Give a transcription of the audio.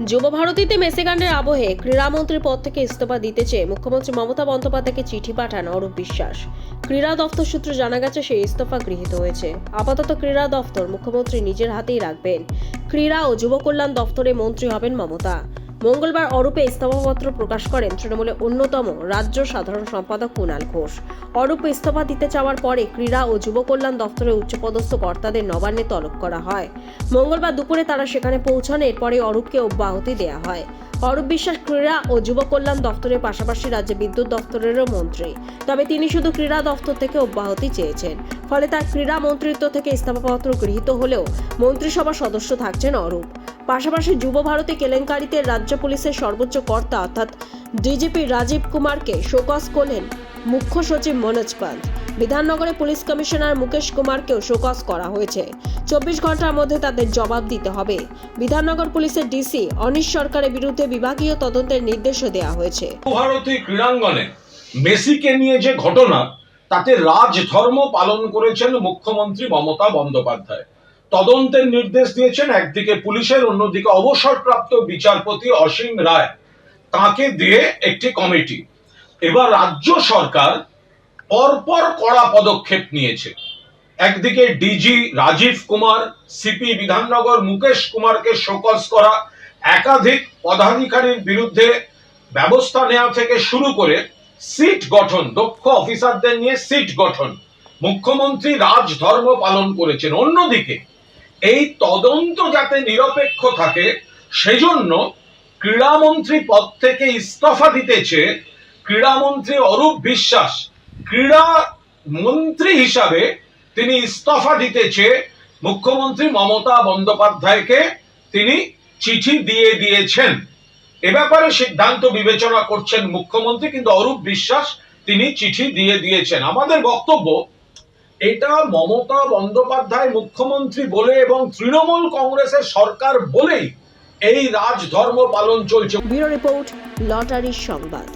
যুব ভারতীতে মেসেকাণ্ডের আবহে ক্রীড়ামন্ত্রীর পদ থেকে ইস্তফা দিতে চেয়ে মুখ্যমন্ত্রী মমতা বন্দ্যোপাধ্যায়কে চিঠি পাঠান অরূপ বিশ্বাস। ক্রীড়া দফতর সূত্রে জানা গেছে, সেই ইস্তফা গৃহীত হয়েছে। আপাতত ক্রীড়া দফতর মুখ্যমন্ত্রী নিজের হাতেই রাখবেন। ক্রীড়া ও যুব কল্যাণ দফতরে মন্ত্রী হবেন মমতা। মঙ্গলবার অরূপে ইস্তফাপত্র প্রকাশ করেন তৃণমূলের অন্যতম রাজ্য সাধারণ সম্পাদক কুণাল ঘোষ। অরূপ ইস্তফা দিতে চাওয়ার পরে ক্রীড়া ও যুব কল্যাণ দফতরের উচ্চপদস্থ কর্তাদের নবান্নে তলব করা হয়। মঙ্গলবার দুপুরে তারা সেখানে পৌঁছান, এরপরে অরূপকে অব্যাহতি দেওয়া হয়। অরূপ বিশ্বাস ক্রীড়া ও যুব কল্যাণ দফতরের পাশাপাশি রাজ্য বিদ্যুৎ দফতরেরও মন্ত্রী। তবে তিনি শুধু ক্রীড়া দফতর থেকে অব্যাহতি চেয়েছেন। ফলে তার ক্রীড়া মন্ত্রিত্ব থেকে ইস্তফাপত্র গৃহীত হলেও মন্ত্রিসভার সদস্য থাকছেন অরূপ। পাশাপাশি যুব ভারতী কেলেঙ্কারিতে রাজ্য পুলিশের সর্বোচ্চ কর্তা অর্থাৎ ডিজিপি রাজীব কুমারকে শোকজ করলেন মুখ্য সচিব মনোজ পান্ত বিধাননগরে পুলিশ কমিশনার মুকেশ কুমারকেও শোকজ করা হয়েছে। চব্বিশ ঘণ্টার মধ্যে তাদের জবাব দিতে হবে। বিধাননগর পুলিশের ডিসি অনিশ সরকারের বিরুদ্ধে বিভাগীয় তদন্তের নির্দেশও দেওয়া হয়েছে। ভারতী ক্রীড়াঙ্গনে মেসিকে নিয়ে যে ঘটনা, তাতে রাজধর্ম পালন করেছেন মুখ্যমন্ত্রী মমতা বন্দ্যোপাধ্যায়। তদন্তের নির্দেশ দিয়েছেন একদিকে পুলিশের, অন্যদিকে অবসরপ্রাপ্ত বিচারপতি অসীম রায়। তাকে দিয়ে একটি কমিটি। এবার রাজ্য সরকার পরপর কড়া পদক্ষেপ নিয়েছে। একদিকে ডিজি রাজীব কুমার, সিপি বিধাননগর মুকেশ কুমারকে শোকজ করা, একাধিক পদাধিকারীর বিরুদ্ধে ব্যবস্থা নেওয়া থেকে শুরু করে সিট গঠন, দক্ষ অফিসারদের নিয়ে সিট গঠন। মুখ্যমন্ত্রী রাজধর্ম পালন করেছেন। অন্যদিকে এই তদন্ত যাতে নিরপেক্ষ থাকে, সেজন্য ক্রীড়ামন্ত্রী পদ থেকে ইস্তফা দিতেছে ক্রীড়ামন্ত্রী অরূপ বিশ্বাস, ক্রীড়া মন্ত্রী হিসাবে তিনি ইস্তফা দিতেছে মুখ্যমন্ত্রী মমতা বন্দ্যোপাধ্যায়কে তিনি চিঠি দিয়ে দিয়েছেন। এ ব্যাপারে সিদ্ধান্ত বিবেচনা করছেন মুখ্যমন্ত্রী, কিন্তু অরূপ বিশ্বাস তিনি চিঠি দিয়ে দিয়েছেন। আমাদের বক্তব্য এটা মমতা বন্দ্যোপাধ্যায় মুখ্যমন্ত্রী বলে এবং তৃণমূল কংগ্রেসের সরকার বলেই এই রাজধর্ম পালন চলছে। রিপোর্ট, লটারির সংবাদ।